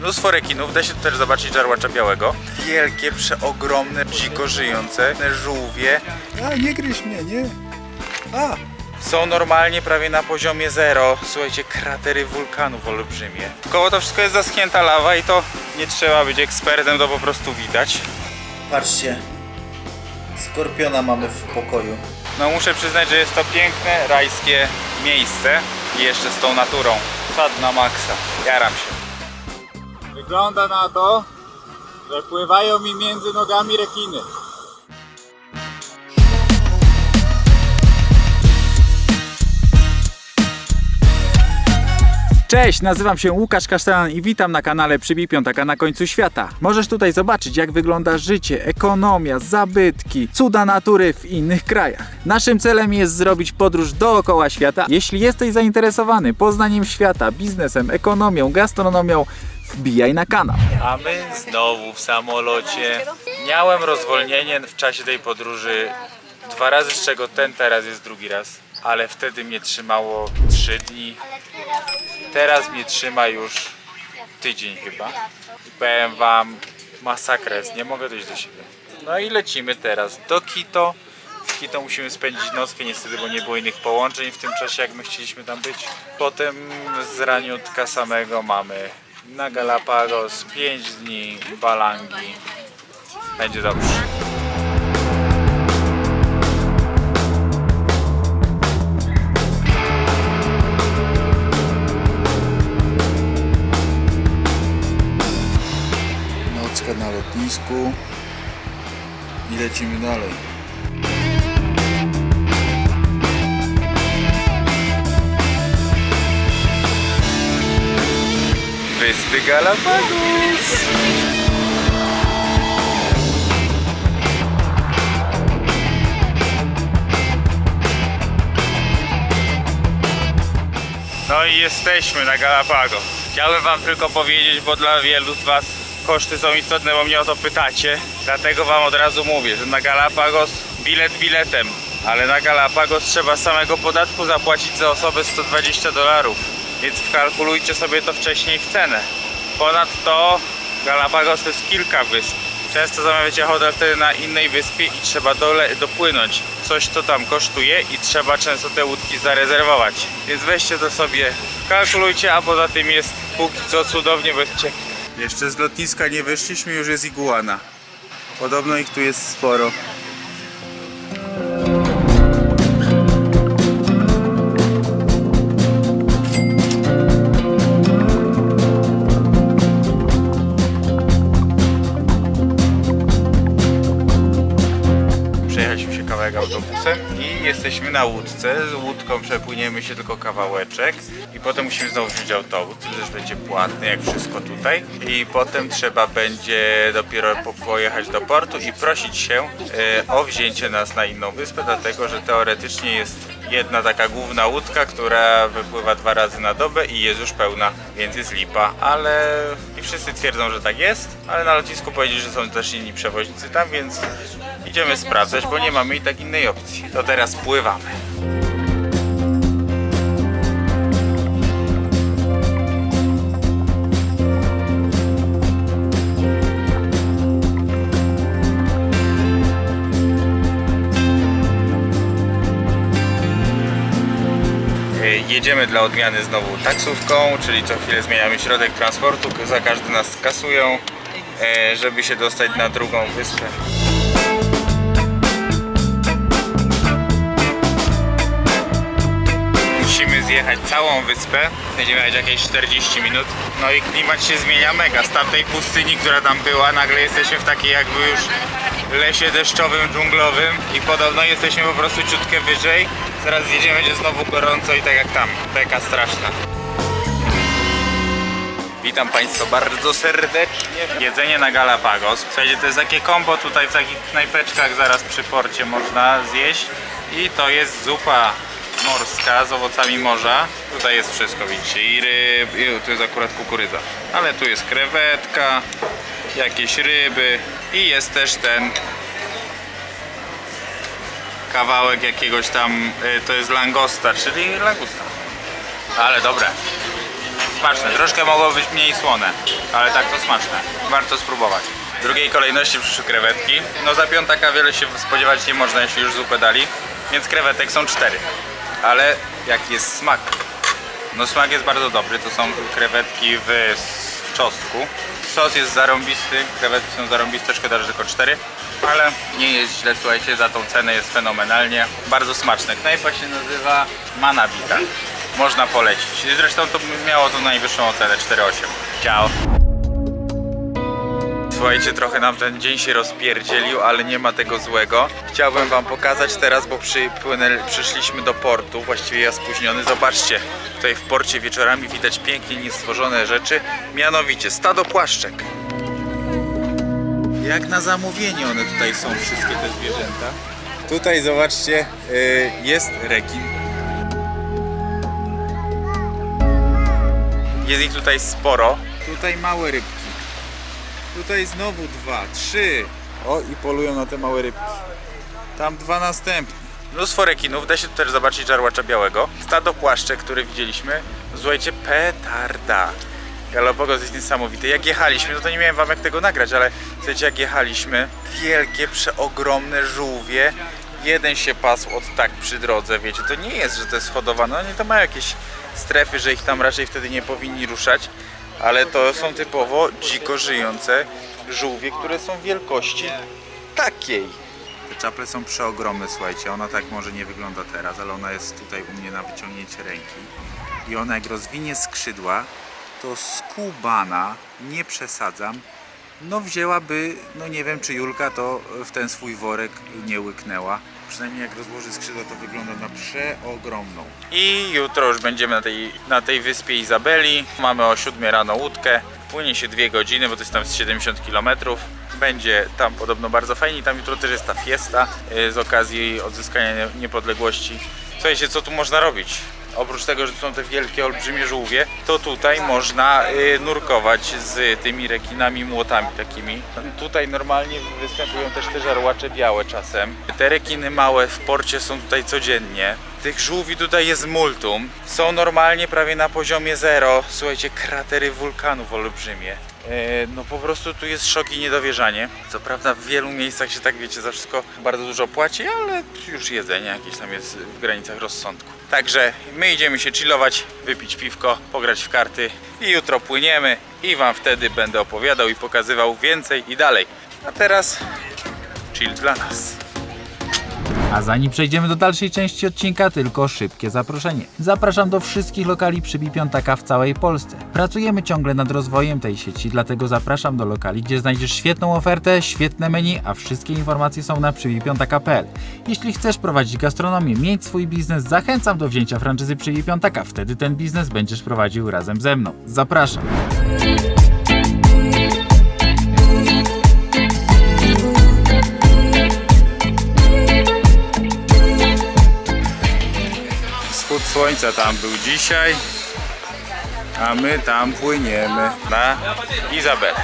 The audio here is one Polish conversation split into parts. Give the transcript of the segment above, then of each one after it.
Mnóstwo rekinów, da się tu też zobaczyć żarłacza białego. Wielkie, przeogromne, dziko żyjące żółwie. A, nie gryź mnie, nie. A, Są normalnie prawie na poziomie zero. Słuchajcie, kratery wulkanów olbrzymie. Koło to wszystko jest zaschnięta lawa i to nie trzeba być ekspertem, to po prostu widać. Patrzcie. Skorpiona mamy w pokoju. No muszę przyznać, że jest to piękne, rajskie miejsce i jeszcze z tą naturą. Sad na maksa. Jaram się. Wygląda na to, że pływają mi między nogami rekiny. Cześć, nazywam się Łukasz Kasztelan i witam na kanale Przybij Piątaka na końcu świata. Możesz tutaj zobaczyć jak wygląda życie, ekonomia, zabytki, cuda natury w innych krajach. Naszym celem jest zrobić podróż dookoła świata. Jeśli jesteś zainteresowany poznaniem świata, biznesem, ekonomią, gastronomią, wbijaj na kanał. A my znowu w samolocie. Miałem rozwolnienie w czasie tej podróży dwa razy, z czego ten teraz jest drugi raz. Ale wtedy mnie trzymało trzy dni. Teraz mnie trzyma już tydzień chyba. I powiem wam, masakra jest, nie mogę dojść do siebie. No i lecimy teraz do Quito. W Quito musimy spędzić nockę niestety, bo nie było innych połączeń w tym czasie, jak my chcieliśmy tam być. Potem z raniutka samego mamy na Galapagos 5 dni, Balangi. Będzie dobrze. nocka na lotnisku. I lecimy dalej. Galapagos. No i jesteśmy na Galapagos. Chciałbym wam tylko powiedzieć, bo dla wielu z was koszty są istotne, bo mnie o to pytacie. Dlatego wam od razu mówię, że na Galapagos bilet biletem, ale na Galapagos trzeba samego podatku zapłacić za osobę 120 dolarów. Więc wkalkulujcie sobie to wcześniej w cenę. Ponadto Galapagos to jest kilka wysp. Często zamawiacie hotel wtedy na innej wyspie i trzeba dole, dopłynąć. Coś to tam kosztuje i trzeba często te łódki zarezerwować. Więc weźcie to sobie, kalkulujcie, a poza tym jest póki co cudownie bezpiecznie. Jeszcze z lotniska nie wyszliśmy, już jest iguana. Podobno ich tu jest sporo. Jesteśmy na łódce. Łódką przepłyniemy się tylko kawałeczek i potem musimy znowu wziąć autobus, który też będzie płatny jak wszystko tutaj. I potem trzeba będzie dopiero po- pojechać do portu i prosić się e, o wzięcie nas na inną wyspę, dlatego że teoretycznie jest jedna taka główna łódka, która wypływa dwa razy na dobę i jest już pełna, więc jest lipa, ale i wszyscy twierdzą, że tak jest, ale na lotnisku powiedzieli, że są też inni przewoźnicy tam, więc idziemy sprawdzać, bo nie mamy i tak innej opcji. To teraz pływamy. Jedziemy dla odmiany znowu taksówką, czyli co chwilę zmieniamy środek transportu, za każdy nas kasują, e, żeby się dostać na drugą wyspę. Zjechać całą wyspę, będziemy jechać jakieś 40 minut. No i klimat się zmienia mega. Z tamtej pustyni, która tam była, nagle jesteśmy w takiej jakby już lesie deszczowym, dżunglowym i podobno jesteśmy po prostu ciutkę wyżej. Zaraz zjedziemy, będzie znowu gorąco i tak jak tam. Beka straszna. Witam Państwa bardzo serdecznie. Jedzenie na Galapagos. Słuchajcie, to jest takie kombo tutaj w takich knajpeczkach zaraz przy porcie można zjeść. I to jest zupa morska z owocami morza. Tutaj jest wszystko, widzicie, i ryb, i tu jest akurat kukurydza. Ale tu jest krewetka, jakieś ryby i jest też ten kawałek jakiegoś tam, y, to jest langosta, czyli langusta. Ale dobre. Smaczne. Troszkę mogło być mniej słone, ale tak to smaczne. Warto spróbować. W drugiej kolejności przyszły krewetki. No za piątaka wiele się spodziewać nie można, jeśli już zupę dali. Więc krewetek są cztery. Ale jaki jest smak? No smak jest bardzo dobry. To są krewetki w czosnku. Sos jest zarąbisty, krewetki są zarąbiste, szkoda, że tylko cztery. Ale nie jest źle, słuchajcie, za tą cenę jest fenomenalnie. Bardzo smaczne. Knajpa się nazywa Manabita. Można polecić. Zresztą to miało to najwyższą ocenę 4,8. Ciao. Słuchajcie, trochę nam ten dzień się rozpierdzielił, ale nie ma tego złego. Chciałbym wam pokazać teraz, bo przyszliśmy do portu, właściwie ja spóźniony. Zobaczcie, tutaj w porcie wieczorami widać pięknie niestworzone rzeczy, mianowicie stado płaszczek. Jak na zamówienie one tutaj są, wszystkie te zwierzęta. Tutaj zobaczcie, y, jest rekin. Jest ich tutaj sporo. Tutaj małe rybki. Tutaj znowu dwa, trzy. O, i polują na te małe rybki. Tam dwa następne. Mnóstwo rekinów, da się tu też zobaczyć żarłacza białego. Stado płaszcze, które widzieliśmy. Słuchajcie, petarda. Galapagos jest niesamowity. Jak jechaliśmy, no to nie miałem wam jak tego nagrać, ale słuchajcie, jak jechaliśmy, wielkie, przeogromne żółwie. Jeden się pasł od tak przy drodze, wiecie, to nie jest, że to jest hodowane, oni to mają jakieś strefy, że ich tam raczej wtedy nie powinni ruszać, ale to są typowo dziko żyjące żółwie, które są wielkości takiej. Te czaple są przeogromne, słuchajcie. Ona tak może nie wygląda teraz, ale ona jest tutaj u mnie na wyciągnięcie ręki. I ona jak rozwinie skrzydła, to skubana, nie przesadzam, no wzięłaby, no nie wiem czy Julka to w ten swój worek nie łyknęła. Przynajmniej jak rozłoży skrzydła to wygląda na przeogromną. I jutro już będziemy na tej, na tej wyspie Izabeli. Mamy o 7 rano łódkę. Płynie się 2 godziny, bo to jest tam z 70 km. Będzie tam podobno bardzo fajnie. Tam jutro też jest ta fiesta y, z okazji odzyskania nie- niepodległości. Słuchajcie, co tu można robić? Oprócz tego, że są te wielkie, olbrzymie żółwie, to tutaj można y, nurkować z tymi rekinami młotami takimi. Tutaj normalnie występują też te żarłacze białe czasem. Te rekiny małe w porcie są tutaj codziennie. Tych żółwi tutaj jest multum. Są normalnie prawie na poziomie zero. Słuchajcie, kratery wulkanów olbrzymie. E, No po prostu tu jest szok i niedowierzanie. Co prawda w wielu miejscach się tak wiecie za wszystko bardzo dużo płaci, ale już jedzenie jakieś tam jest w granicach rozsądku. Także my idziemy się chillować, wypić piwko, pograć w karty i jutro płyniemy i wam wtedy będę opowiadał i pokazywał więcej i dalej. A teraz chill dla nas. A zanim przejdziemy do dalszej części odcinka, tylko szybkie zaproszenie. Zapraszam do wszystkich lokali Przybij Piątaka w całej Polsce. Pracujemy ciągle nad rozwojem tej sieci, dlatego zapraszam do lokali, gdzie znajdziesz świetną ofertę, świetne menu, a wszystkie informacje są na przybijpiątaka.pl. Jeśli chcesz prowadzić gastronomię, mieć swój biznes, zachęcam do wzięcia franczyzy Przybij Piątaka. Wtedy ten biznes będziesz prowadził razem ze mną. Zapraszam. Słońca tam był dzisiaj, a my tam płyniemy na Izabelę.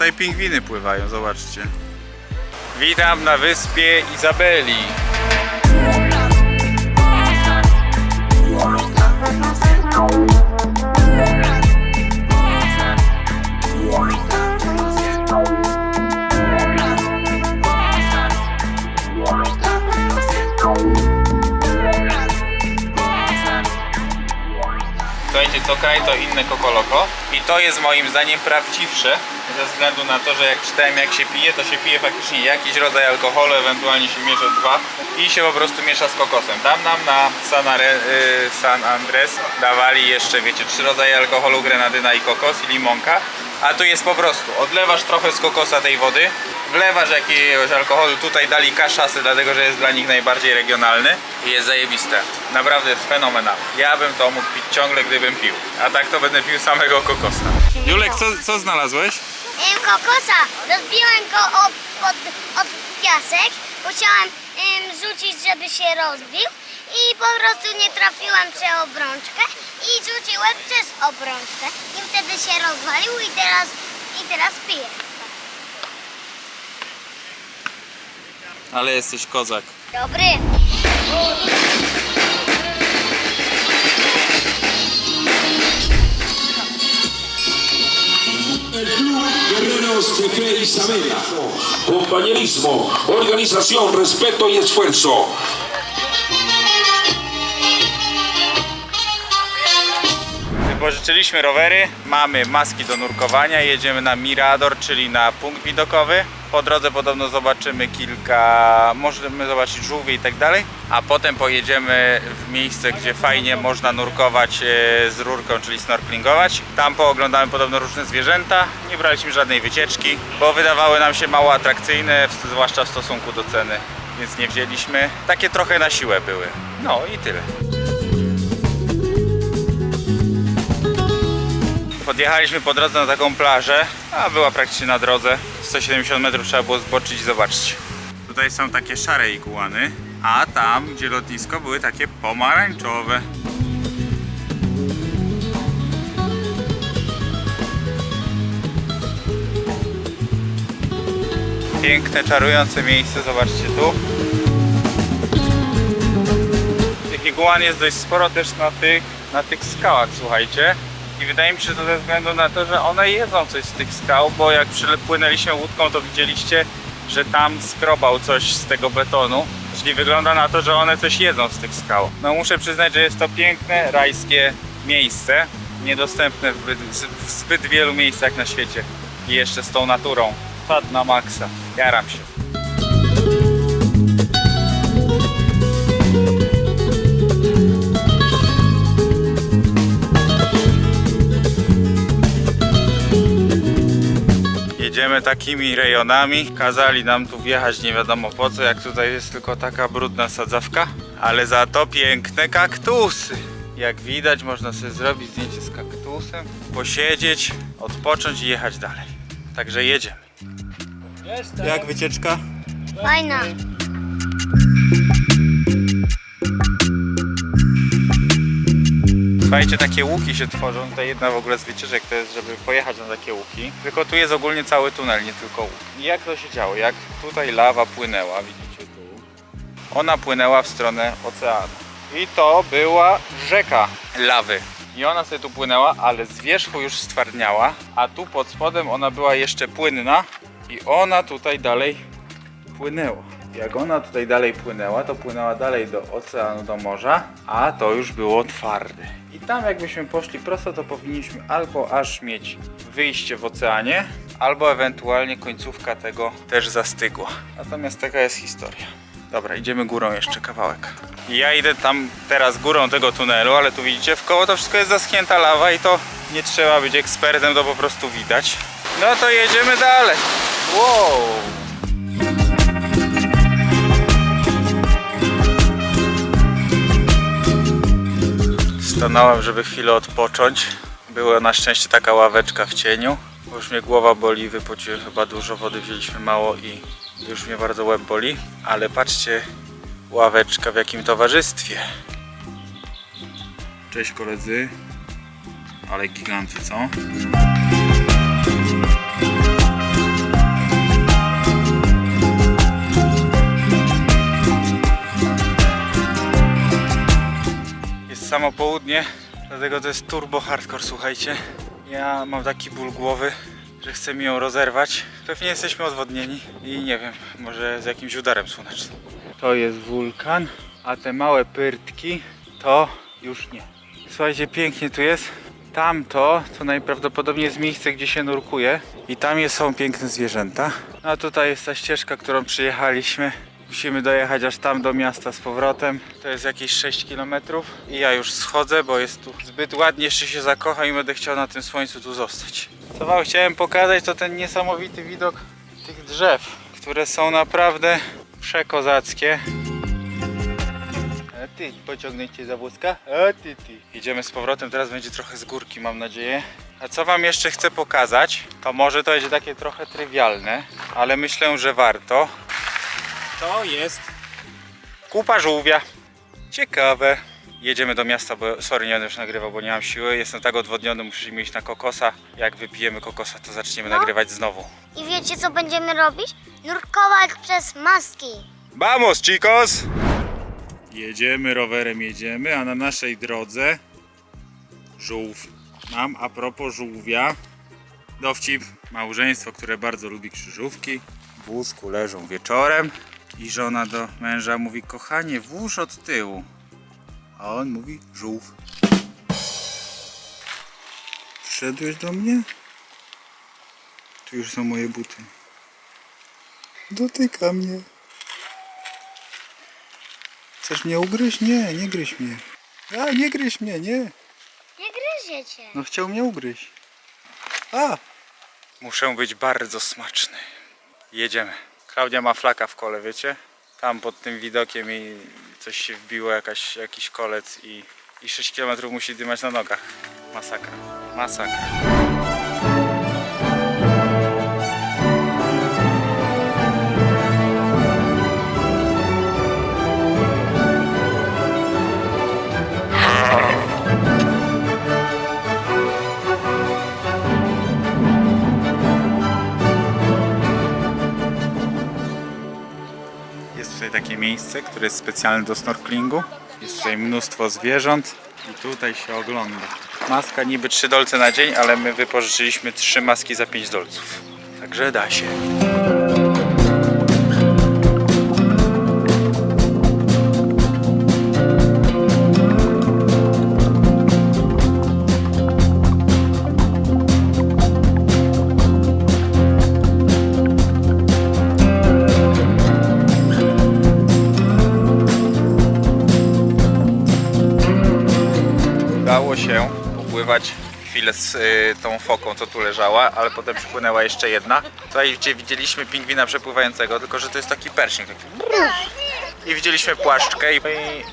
Tutaj pingwiny pływają, zobaczcie. Witam na wyspie Izabeli. Słuchajcie, co kraj to inne kokoloko i to jest moim zdaniem prawdziwsze ze względu na to, że jak czytałem jak się pije, to się pije faktycznie jakiś rodzaj alkoholu, ewentualnie się miesza dwa i się po prostu miesza z kokosem. Tam nam na San, Are, y, San Andres dawali jeszcze, wiecie, trzy rodzaje alkoholu, grenadyna i kokos i limonka, a tu jest po prostu, odlewasz trochę z kokosa tej wody, wlewasz jakiegoś alkoholu, tutaj dali kaszasy, dlatego że jest dla nich najbardziej regionalny i jest zajebiste. Naprawdę jest fenomenalne. Ja bym to mógł pić ciągle, gdybym pił. A tak to będę pił samego kokosa. Julek, co, co znalazłeś? Em, kokosa, rozbiłem go o, pod, od piasek, musiałem em, rzucić, żeby się rozbił i po prostu nie trafiłem przez obrączkę i rzuciłem przez obrączkę i wtedy się rozwalił i teraz, i teraz piję. Ale jesteś kozak. Dobry. Isabela. Compañerismo, organización, respeto y esfuerzo. Wypożyczyliśmy rowery, mamy maski do nurkowania, jedziemy na Mirador, czyli na punkt widokowy. Po drodze podobno zobaczymy kilka, możemy zobaczyć żółwie i tak dalej, a potem pojedziemy w miejsce, gdzie fajnie można nurkować e, z rurką, czyli snorklingować. Tam pooglądamy podobno różne zwierzęta. Nie braliśmy żadnej wycieczki, bo wydawały nam się mało atrakcyjne, zwłaszcza w stosunku do ceny, więc nie wzięliśmy. Takie trochę na siłę były. No i tyle. Podjechaliśmy po drodze na taką plażę, a była praktycznie na drodze. 170 metrów trzeba było zboczyć i zobaczyć. Tutaj są takie szare iguany, a tam, gdzie lotnisko, były takie pomarańczowe. Piękne, czarujące miejsce, zobaczcie tu. Tych iguan jest dość sporo też na tych, na tych skałach, słuchajcie. I wydaje mi się, że to ze względu na to, że one jedzą coś z tych skał, bo jak przypłynęliśmy łódką, to widzieliście, że tam skrobał coś z tego betonu. Czyli wygląda na to, że one coś jedzą z tych skał. No muszę przyznać, że jest to piękne, rajskie miejsce, niedostępne w zbyt, w zbyt wielu miejscach na świecie. I jeszcze z tą naturą. Fat na maksa. Jaram się. Jedziemy takimi rejonami. Kazali nam tu wjechać nie wiadomo po co, jak tutaj jest tylko taka brudna sadzawka. Ale za to piękne kaktusy. Jak widać, można sobie zrobić zdjęcie z kaktusem, posiedzieć, odpocząć i jechać dalej. Także jedziemy. Jak wycieczka? Fajna. Słuchajcie, takie łuki się tworzą. Tutaj jedna w ogóle z wycieczek to jest, żeby pojechać na takie łuki. Tylko tu jest ogólnie cały tunel, nie tylko łuk. I jak to się działo? Jak tutaj lawa płynęła, widzicie tu, ona płynęła w stronę oceanu. I to była rzeka lawy. I ona sobie tu płynęła, ale z wierzchu już stwardniała, a tu pod spodem ona była jeszcze płynna i ona tutaj dalej płynęła. Jak ona tutaj dalej płynęła, to płynęła dalej do oceanu, do morza, a to już było twarde. I tam jakbyśmy poszli prosto, to powinniśmy albo aż mieć wyjście w oceanie, albo ewentualnie końcówka tego też zastygła. Natomiast taka jest historia. Dobra, idziemy górą jeszcze kawałek. Ja idę tam teraz górą tego tunelu, ale tu widzicie, w koło to wszystko jest zaschnięta lawa i to nie trzeba być ekspertem, to po prostu widać. No to jedziemy dalej. Wow! Stanąłem, żeby chwilę odpocząć. Była na szczęście taka ławeczka w cieniu. Już mnie głowa boli, wypociłem chyba dużo wody, wzięliśmy mało i już mnie bardzo łeb boli. Ale patrzcie, ławeczka w jakim towarzystwie. Cześć koledzy. Ale giganty, co? Samo południe, dlatego to jest turbo hardcore, słuchajcie. Ja mam taki ból głowy, że chcę mi ją rozerwać. Pewnie jesteśmy odwodnieni i nie wiem, może z jakimś udarem słonecznym. To jest wulkan, a te małe pyrtki to już nie. Słuchajcie, pięknie tu jest. Tamto to najprawdopodobniej jest miejsce, gdzie się nurkuje i tam są piękne zwierzęta. A tutaj jest ta ścieżka, którą przyjechaliśmy. Musimy dojechać aż tam do miasta z powrotem. To jest jakieś 6 km i ja już schodzę, bo jest tu zbyt ładnie, jeszcze się zakocham i będę chciał na tym słońcu tu zostać. Co wam chciałem pokazać to ten niesamowity widok tych drzew, które są naprawdę przekozackie. A ty, pociągnę cię za wózka? A ty, ty. Idziemy z powrotem, teraz będzie trochę z górki, mam nadzieję. A co wam jeszcze chcę pokazać, to może to będzie takie trochę trywialne, ale myślę, że warto. To jest kupa żółwia. Ciekawe. Jedziemy do miasta, bo sorry, nie będę już nagrywał, bo nie mam siły. Jestem tak odwodniony, musimy iść na kokosa. Jak wypijemy kokosa, to zaczniemy No. nagrywać znowu. I wiecie co będziemy robić? Nurkować przez maski. Vamos, chicos! Jedziemy rowerem, jedziemy, a na naszej drodze żółw. Mam a propos żółwia dowcip. Małżeństwo, które bardzo lubi krzyżówki. W wózku leżą wieczorem i żona do męża mówi: Kochanie, włóż od tyłu. A on mówi: Żółw. Wszedłeś do mnie? Tu już są moje buty. Dotyka mnie. Chcesz mnie ugryźć? Nie, nie gryź mnie. A, nie gryź mnie, nie. Nie gryziecie. No chciał mnie ugryźć. A, Muszę być bardzo smaczny. Jedziemy. Klaudia ma flaka w kole, wiecie? Tam pod tym widokiem i coś się wbiło, jakaś, jakiś kolec i, i 6 km musi dymać na nogach. Masakra. Masakra. Takie miejsce, które jest specjalne do snorklingu. Jest tutaj mnóstwo zwierząt i tutaj się ogląda. Maska niby 3 dolce na dzień, ale my wypożyczyliśmy 3 maski za 5 dolców. Także da się. Chwilę z y, tą foką, co tu leżała, ale potem przypłynęła jeszcze jedna. Tutaj gdzie widzieliśmy pingwina przepływającego, tylko że to jest taki pershing. Taki I widzieliśmy płaszczkę i i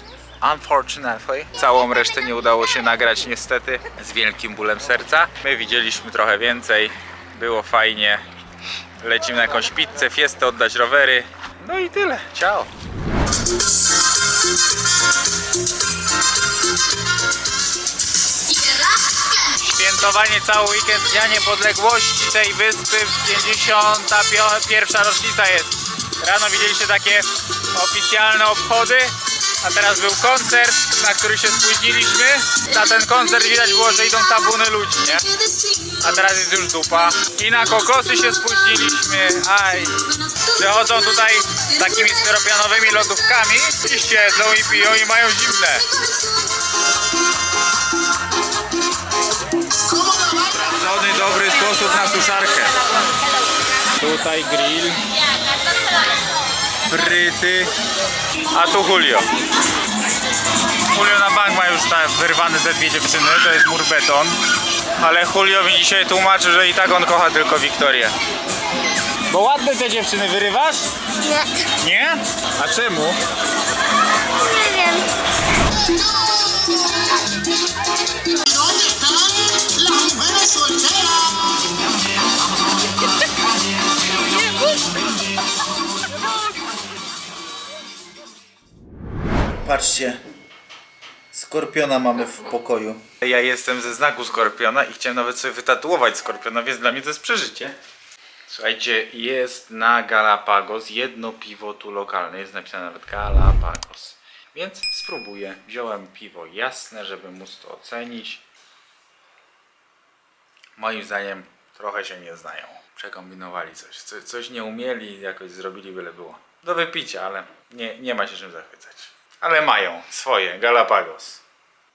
unfortunately całą resztę nie udało się nagrać niestety z wielkim bólem serca. My widzieliśmy trochę więcej, było fajnie. Lecimy na jakąś pizzę, fiestę, oddać rowery. No i tyle. Ciao. Świętowanie cały weekend Dnia Niepodległości tej wyspy, 51. rocznica jest. Rano widzieliście takie oficjalne obchody, a teraz był koncert, na który się spóźniliśmy. Na ten koncert widać było, że idą tabuny ludzi, nie? A teraz jest już dupa. I na kokosy się spóźniliśmy. Aj. Przychodzą tutaj takimi styropianowymi lodówkami i siedzą i piją i mają zimne. Dobry sposób na suszarkę. Tutaj grill. Fryty. A tu Julio. Julio na bank ma już tak wyrwany ze dwie dziewczyny, to jest mur beton. Ale Julio mi dzisiaj tłumaczy, że i tak on kocha tylko Wiktorię. Bo ładne te dziewczyny wyrywasz? Nie. Nie? A czemu? Nie wiem. Patrzcie. Skorpiona mamy w pokoju. Ja jestem ze znaku Skorpiona i chciałem nawet sobie wytatuować Skorpiona, więc dla mnie to jest przeżycie. Słuchajcie, jest na Galapagos jedno piwo tu lokalne, jest napisane nawet Galapagos. Więc spróbuję. Wziąłem piwo jasne, żeby móc to ocenić. Moim zdaniem trochę się nie znają. Przekombinowali coś. Co, coś nie umieli, jakoś zrobili byle było. Do wypicia, ale nie, nie ma się czym zachwycać. Ale mają swoje, Galapagos.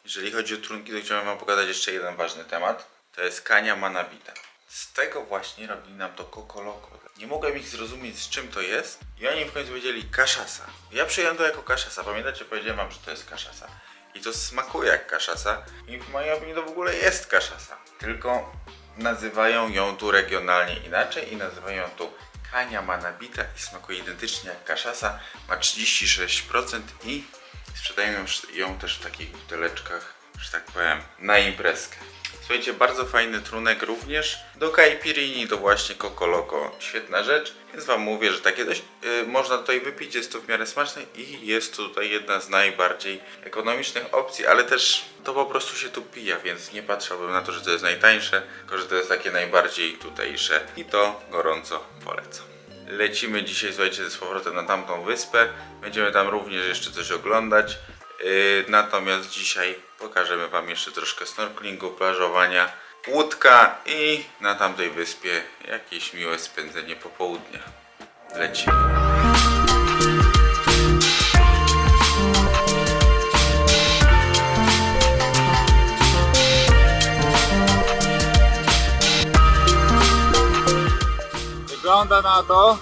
Jeżeli chodzi o trunki, to chciałem Wam pokazać jeszcze jeden ważny temat. To jest kania manabita. Z tego właśnie robili nam to kokoloko. Nie mogłem ich zrozumieć z czym to jest i oni w końcu powiedzieli kaszasa. Ja przyjąłem to jako kaszasa. Pamiętacie, powiedziałem Wam, że to jest kaszasa. I to smakuje jak kaszasa i w mojej opinii to w ogóle jest kaszasa. Tylko nazywają ją tu regionalnie inaczej i nazywają ją tu Ania ma nabita i smakuje identycznie jak kaszasa. Ma 36% i sprzedają ją, ją też w takich buteleczkach, że tak powiem, na imprezkę. Słuchajcie, bardzo fajny trunek również do caipirini, do właśnie Coco Loco. Świetna rzecz, więc Wam mówię, że takie dość y, można tutaj wypić, jest to w miarę smaczne i jest to tutaj jedna z najbardziej ekonomicznych opcji, ale też to po prostu się tu pija, więc nie patrzyłbym na to, że to jest najtańsze, tylko że to jest takie najbardziej tutejsze i to gorąco polecam. Lecimy dzisiaj, słuchajcie, z powrotem na tamtą wyspę. Będziemy tam również jeszcze coś oglądać. Yy, natomiast dzisiaj pokażemy Wam jeszcze troszkę snorkelingu, plażowania, łódka i na tamtej wyspie jakieś miłe spędzenie popołudnia. Lecimy. Wygląda na to,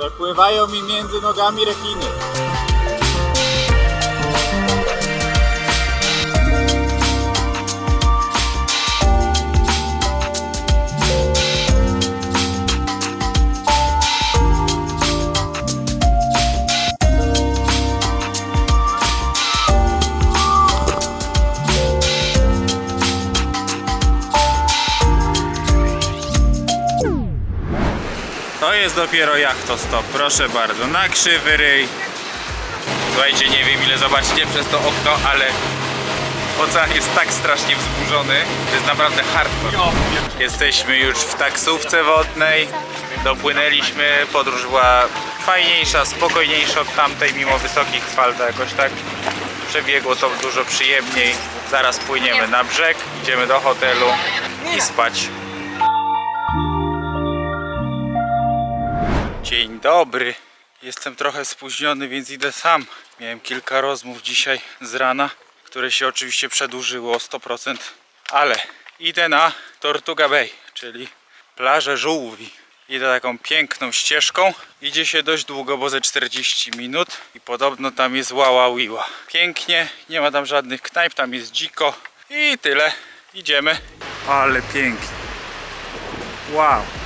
że pływają mi między nogami rekiny. Dopiero jachtostop, proszę bardzo, na krzywy ryj. Słuchajcie, nie wiem ile zobaczycie przez to okno, ale ocean jest tak strasznie wzburzony, to jest naprawdę hardcore. Jesteśmy już w taksówce wodnej, dopłynęliśmy, podróż była fajniejsza, spokojniejsza od tamtej, mimo wysokich fal, to jakoś tak przebiegło to dużo przyjemniej. Zaraz płyniemy na brzeg, idziemy do hotelu i spać. Dzień dobry. Jestem trochę spóźniony, więc idę sam. Miałem kilka rozmów dzisiaj z rana, które się oczywiście przedłużyły o 100%, ale idę na Tortuga Bay, czyli plażę żółwi. Idę taką piękną ścieżką. Idzie się dość długo, bo ze 40 minut i podobno tam jest łała wiła. Pięknie, nie ma tam żadnych knajp, tam jest dziko i tyle. Idziemy. Ale pięknie. Wow.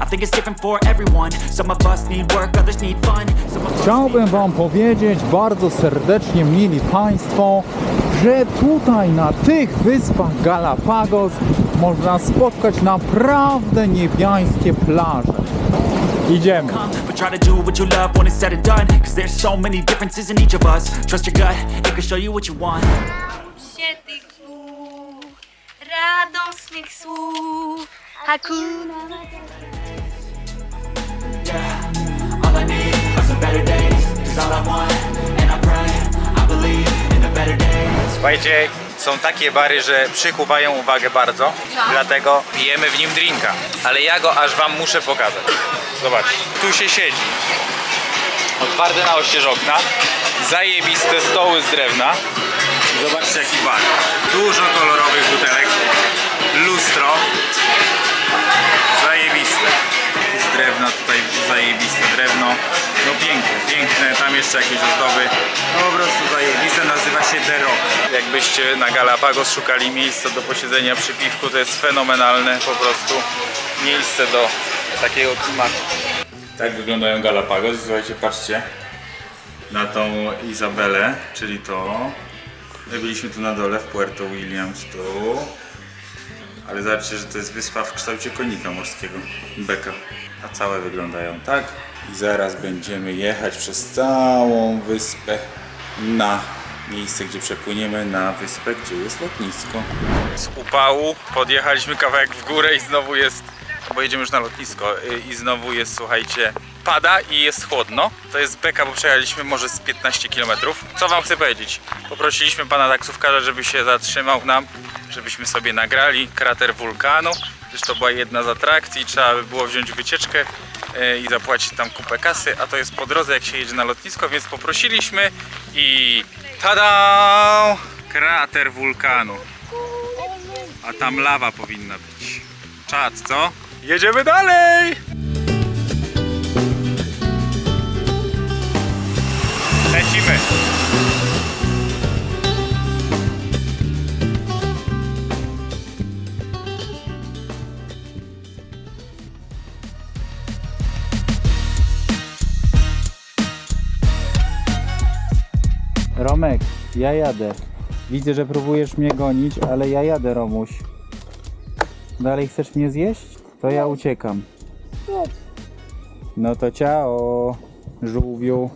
I think it's different for everyone. Some of us need work, others need fun. Some of us Chciałbym Wam powiedzieć bardzo serdecznie, mili Państwo, że tutaj na tych wyspach Galapagos można spotkać naprawdę niebiańskie plaże. Idziemy. come, but try to do what you love when it's said and done. Cause there's so many differences in each of us. Trust your gut, it can show you what you want. się tych słów, radosnych słów. Hakuna Yeah, all I need are some better days. Cause all I want, and I pray, I believe in the better days. Słuchajcie, są takie bary, że przykuwają uwagę bardzo, dlatego pijemy w nim drinka. Ale ja go aż Wam muszę pokazać. Zobaczcie, tu się siedzi. Otwarte na oścież okna, zajebiste stoły z drewna. Zobaczcie jaki bar. Dużo kolorowych butelek, lustro, drewna tutaj zajebiste drewno. No piękne, piękne, tam jeszcze jakieś ozdoby. No po prostu zajebiste, nazywa się The Rock. Jakbyście na Galapagos szukali miejsca do posiedzenia przy piwku, to jest fenomenalne po prostu miejsce do takiego klimatu. Tak wyglądają Galapagos, słuchajcie, patrzcie na tą Izabelę, czyli to. My byliśmy tu na dole w Puerto Williams, tu. Ale zobaczcie, że to jest wyspa w kształcie konika morskiego, beka. A całe wyglądają tak. I zaraz będziemy jechać przez całą wyspę na miejsce, gdzie przepłyniemy na wyspę, gdzie jest lotnisko. Z upału podjechaliśmy kawałek w górę i znowu jest, bo jedziemy już na lotnisko y, i znowu jest, słuchajcie, pada i jest chłodno. To jest beka, bo przejechaliśmy może z 15 km. Co wam chcę powiedzieć? Poprosiliśmy pana taksówkarza, żeby się zatrzymał nam, żebyśmy sobie nagrali krater wulkanu Przecież to była jedna z atrakcji, trzeba by było wziąć wycieczkę e, i zapłacić tam kupę kasy, a to jest po drodze jak się jedzie na lotnisko, więc poprosiliśmy i tada! Krater wulkanu. A tam lawa powinna być. Czad, co? Jedziemy dalej! Lecimy. Romek, ja jadę. Widzę, że próbujesz mnie gonić, ale ja jadę, Romuś. Dalej chcesz mnie zjeść? To ja uciekam. No to ciao, żółwiu.